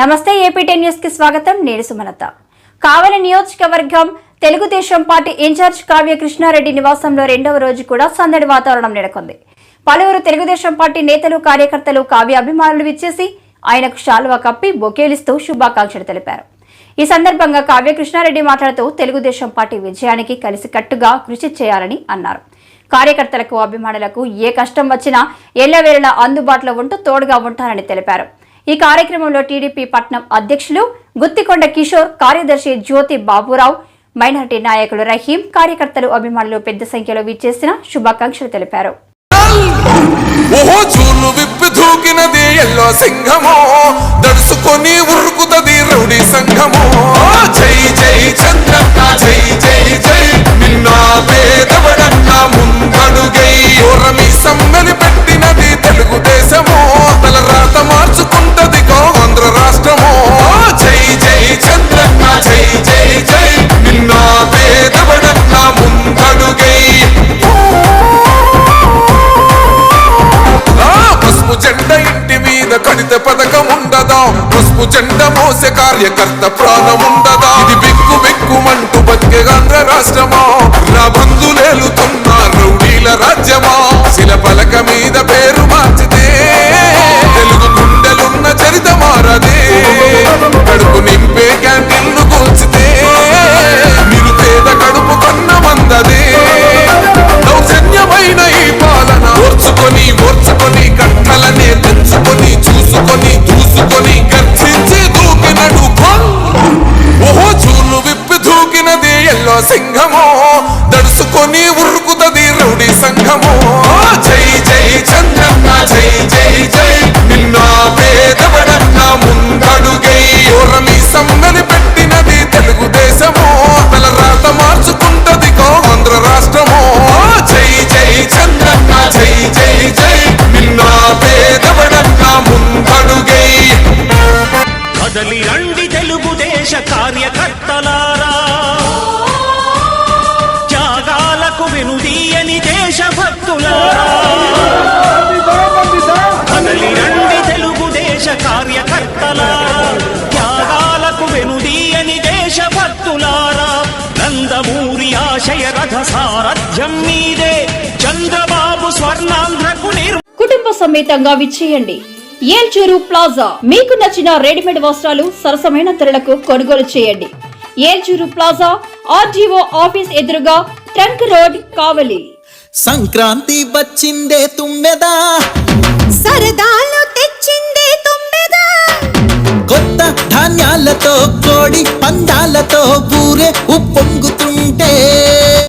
నమస్తే AP ten న్యూస్కి స్వాగతం. నేను సుమలత. కావలి నియోజకవర్గం Telugu Desam party in charge Kavya Krishnareddy నివాసంలో రెండవ రోజు కూడా సందడి వాతావరణం నెలకొంది. పలువురు తెలుగుదేశం పార్టీ నేతలు కార్యకర్తలు కావ్య అభిమానులు విచ్చేసి ఆయనకు శాలువా కప్పి బొకేలిస్తూ శుభాకాంక్షలు తెలిపారు. ఈ సందర్భంగా కావ్య కృష్ణారెడ్డి మాట్లాడుతూ తెలుగుదేశం పార్టీ విజయానికి కలిసికట్టుగా కృషి చేయాలని అన్నారు. కార్యకర్తలకు అభిమానులకు ఏ కష్టం వచ్చినా ఎల్లవేళలా అందుబాటులో ఉంటూ తోడుగా ఉంటారని తెలిపారు. ఈ కార్యక్రమంలో టీడీపీ పట్నం అధ్యక్షులు గుత్తికొండ కిషోర్ కార్యదర్శి జ్యోతి బాబురావు మైనార్టీ నాయకులు రహీం కార్యకర్తలు అభిమానులు పెద్ద సంఖ్యలో విచ్చేసిన శుభాకాంక్షలు తెలిపారు. దడుసుకొని ఉరుకుతది రౌడీ సంఘమో. మీద పథకం ఉండదా? పసుపు జెండ మోసే కార్యకర్త ప్రాణం ఉండదా? ఇది బిక్కు బిక్కుమంటూ బతికే ఆంధ్ర రాష్ట్రమా? నా తెలుసుకొని ఉరుకుతది రౌడీ సంఘము. జై జై చంద్రన్న జై జై జై. నిన్న పేదవడన్న ముందడుగై ఓరమి సమ్మెలి పెట్టినది తెలుగుదేశము. తల రాత మార్చుకుంటది గో ఆంధ్ర రాష్ట్రమో. జై జై చంద్రన్న జై జై జై. నిన్న పేదవడన్న ముందడుగై. కదలి రండి తెలుగుదేశ కార్యకర్తలా వెనుదీయని దేశభక్తులారా కదలి రండి తెలుగుదేశ కార్యకర్తలారా త్యాగాలకు వెనుదీయని దేశభక్తులారా. నందమూరి ఆశయ రథ సారథ్యం మీదే. చంద్రబాబు స్వర్ణాంధ్రకు కుటుంబ సమేతంగా విచ్చేయండి. ఏల్చూరు ప్లాజా. మీకు నచ్చిన రెడీమేడ్ వస్త్రాలు సరసమైన ధరలకు కొనుగోలు చేయండి. ఏల్చూరు ప్లాజా ఆర్డీఓ ఆఫీస్ ఎదురుగా ట్రంక్ రోడ్ కావలి. సంక్రాంతి వచ్చిందే తుమ్మెదా? సరదాలు తెచ్చిందే తుమ్మెదా? కొత్త ధాన్యాలతో కోడి పందాలతో ఊరే ఉప్పొంగుతుంటే